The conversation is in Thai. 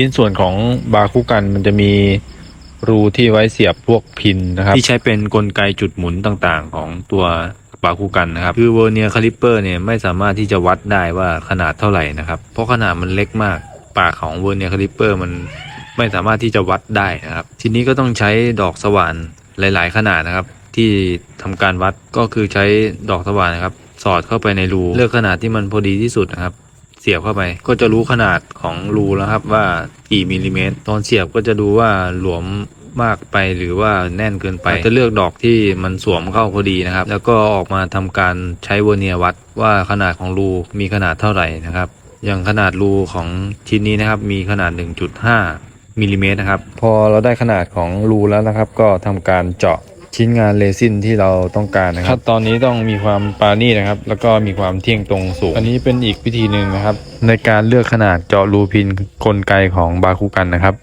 ชิ้นส่วนของบาคุกันมันจะมีรูที่ไว้เสียบพวกพินนะครับ ที่ใช้เป็นกลไกจุดหมุนต่างๆ ของตัวบาคุกันนะครับ คือเวอร์เนียคาลิปเปอร์เนี่ยไม่สามารถที่จะวัดได้ว่าขนาดเท่าไหร่นะครับ เพราะขนาดมันเล็กมาก ปากของเวอร์เนียคาลิปเปอร์มันไม่สามารถที่จะวัดได้นะครับ ทีนี้ก็ต้องใช้ดอกสว่านหลาย ๆ ขนาดนะครับ ที่ทำการวัดก็คือใช้ดอกสว่านนะครับ สอดเข้าไปในรูเลือกขนาดที่มันพอดีที่สุดนะครับ เสียบเข้าไป ก็จะรู้ขนาดของรูแล้วครับว่ากี่มิลลิเมตร ตอนเสียบก็จะดูว่าหลวมมากไปหรือว่าแน่นเกินไป จะเลือกดอกที่มันสวมเข้าพอดีนะครับ แล้วก็ออกมาทำการใช้เวเนียวัดว่าขนาดของรูมีขนาดเท่าไหร่นะครับ อย่างขนาดรูของชิ้นนี้นะครับมีขนาด 1.5มิลลิเมตรนะครับ พอเราได้ขนาดของรูแล้วนะครับ ก็ทำการเจาะ ชิ้นงานเรซินที่เราต้องการนะครับขั้นตอนนี้ต้องมีความปราณีตนะครับ แล้วก็มีความเที่ยงตรงสูง อันนี้เป็นอีกวิธีหนึ่งนะครับ ในการเลือกขนาดเจาะรูพินกลไกของบาคุกันนะครับ